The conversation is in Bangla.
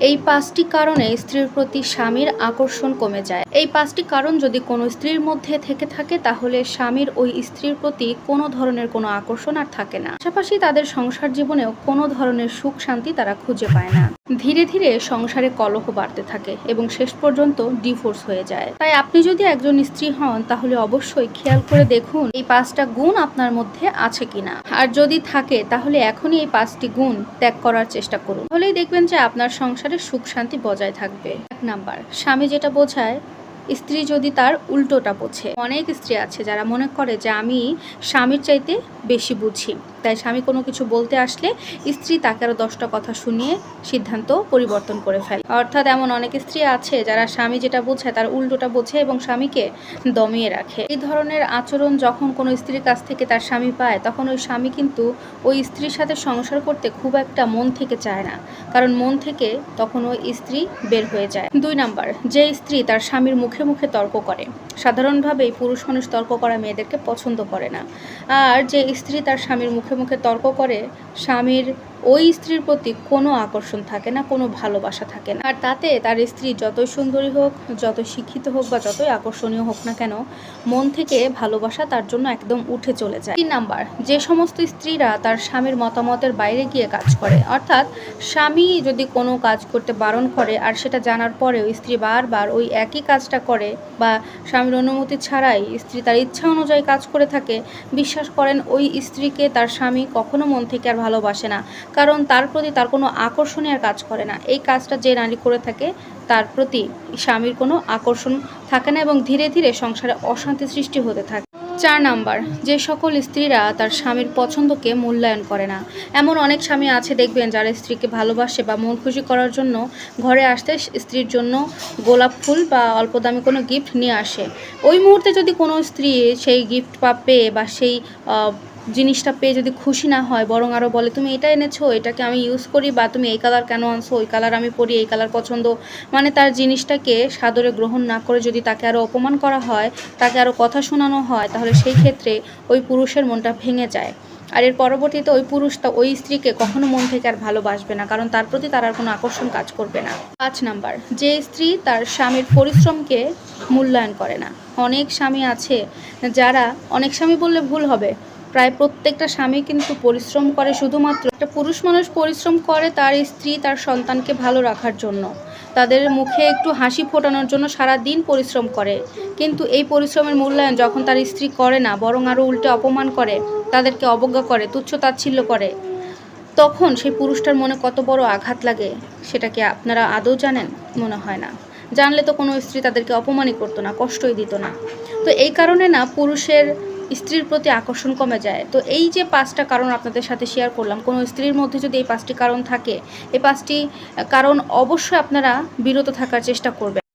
এই পাঁচটি কারণে স্ত্রীর প্রতি স্বামীর আকর্ষণ কমে যায়। এই পাঁচটি কারণ যদি কোনো স্ত্রীর মধ্যে থেকে থাকে, তাহলে স্বামীর ওই স্ত্রীর প্রতি কোনো ধরনের কোনো আকর্ষণ আর থাকে না। পাশাপাশি তাদের সংসার জীবনেও কোনো ধরনের সুখ শান্তি তারা খুঁজে পায় না। ধীরে ধীরে সংসারে কলহ বাড়তে থাকে এবং শেষ পর্যন্ত ডিভোর্স হয়ে যায়। তাই আপনি যদি একজন স্ত্রী হন, তাহলে অবশ্যই খেয়াল করে দেখুন এই পাঁচটা গুণ আপনার মধ্যে আছে কিনা। আর যদি থাকে, তাহলে এখনই এই পাঁচটি গুণ ত্যাগ করার চেষ্টা করুন। তাহলেই দেখবেন যে আপনার সংসারে সুখ শান্তি বজায় থাকবে। এক নাম্বার, স্বামী যেটা বোঝায় স্ত্রী যদি তার উল্টোটা বোঝে। অনেক স্ত্রী আছে যারা মনে করে যে আমি স্বামীর চাইতে বেশি বুঝি। তাই স্বামী কোনো কিছু বলতে আসলে স্ত্রী তাকে আরও দশটা কথা শুনিয়ে সিদ্ধান্ত পরিবর্তন করে ফেলে। অর্থাৎ এমন অনেক স্ত্রী আছে যারা স্বামী যেটা বোঝে তার উল্টোটা বোঝে এবং স্বামীকে দমিয়ে রাখে। এই ধরনের আচরণ যখন কোনো স্ত্রীর কাছ থেকে তার স্বামী পায়, তখন ওই স্বামী কিন্তু ওই স্ত্রীর সাথে সংসার করতে খুব একটা মন থেকে চায় না। কারণ মন থেকে তখন ওই স্ত্রী বের হয়ে যায়। দুই নাম্বার, যে স্ত্রী তার স্বামীর মুখে মুখে মুখে তর্ক করে। সাধারণভাবেই পুরুষ মানুষ তর্ক করা মেয়েদেরকে পছন্দ করে না। আর যে স্ত্রী তার স্বামীর মুখে মুখে তর্ক করে, স্বামীর ওই স্ত্রীর প্রতি কোনো আকর্ষণ থাকে না, কোনো ভালোবাসা থাকে না। আর তাতে তার স্ত্রী যতই সুন্দরী হোক যত শিক্ষিত হোক বা যতই আকর্ষণীয় হোক না কেন, মন থেকে ভালোবাসা তার জন্য একদম উঠে চলে যায়। তিন নাম্বার, যে সমস্ত স্ত্রীরা তার স্বামীর মতামতের বাইরে গিয়ে কাজ করে, অর্থাৎ স্বামী যদি কোনো কাজ করতে বারণ করে আর সেটা জানার পরেও স্ত্রী বারবার ওই একই কাজটা করে বা স্বামীর অনুমতি ছাড়াই স্ত্রী তার ইচ্ছা অনুযায়ী কাজ করে থাকে, বিশ্বাস করেন ওই স্ত্রীকে তার স্বামী কখনো মন থেকে আর ভালোবাসে না। কারণ তার প্রতি তার কোনো আকর্ষণই আর কাজ করে না। এই কাজটা যে নারী করে থাকে, তার প্রতি স্বামীর কোনো আকর্ষণ থাকে না এবং ধীরে ধীরে সংসারে অশান্তি সৃষ্টি হতে থাকে। চার নাম্বার, যে সকল স্ত্রীরা তার স্বামীর পছন্দকে মূল্যায়ন করে না। এমন অনেক স্বামী আছে, দেখবেন, যারা স্ত্রীকে ভালোবাসে বা মন খুশি করার জন্য ঘরে আসতে স্ত্রীর জন্য গোলাপ ফুল বা অল্প দামি কোনো গিফট নিয়ে আসে। ওই মুহূর্তে যদি কোনো স্ত্রী সেই গিফট পা পেয়ে বা সেই জিনিসটা পেয়ে যদি খুশি না হয়, বরং আরও বলে, তুমি এটা এনেছো, এটাকে আমি ইউজ করি বা তুমি এই কালার কেন আনছো, ওই কালার আমি পরি, এই কালার পছন্দ। মানে তার জিনিসটাকে সাদরে গ্রহণ না করে যদি তাকে আরও অপমান করা হয়, তাকে আরও কথা শোনানো হয়, তাহলে সেই ক্ষেত্রে ওই পুরুষের মনটা ভেঙে যায়। আর এর পরবর্তীতে ওই পুরুষটা ওই স্ত্রীকে কখনো মন থেকে আর ভালোবাসবে না, কারণ তার প্রতি তার আর কোনো আকর্ষণ কাজ করবে না। পাঁচ নাম্বার, যে স্ত্রী তার স্বামীর পরিশ্রমকে মূল্যায়ন করে না। অনেক স্বামী আছে যারা, অনেক স্বামী বললে ভুল হবে প্রায় প্রত্যেকটা স্বামী কিন্তু পরিশ্রম করে শুধুমাত্র একটা পুরুষ মানুষ পরিশ্রম করে তার স্ত্রী, তার সন্তানকে ভালো রাখার জন্য। তাদের মুখে একটু হাসি ফোটানোর জন্য সারা দিন পরিশ্রম করে। কিন্তু এই পরিশ্রমের মূল্যায়ন যখন তার স্ত্রী করে না, বরং আরও উল্টে অপমান করে, তাদেরকে অবজ্ঞা করে, তুচ্ছ তাচ্ছিল্য করে, তখন সেই পুরুষটার মনে কত বড় আঘাত লাগে সেটাকে আপনারা আদৌ জানেন? মনে হয় না। জানলে তো কোনো স্ত্রী তাদেরকে অপমানই করতো না, কষ্টই দিত না। তো এই কারণে না, পুরুষের স্ত্রীর প্রতি আকর্ষণ কমে যায়। তো এই যে পাঁচটা কারণ আপনাদের সাথে শেয়ার করলাম, কোনো স্ত্রীর মধ্যে যদি এই পাঁচটি কারণ থাকে, এই পাঁচটি কারণ অবশ্যই আপনারা বিরত থাকার চেষ্টা করবেন।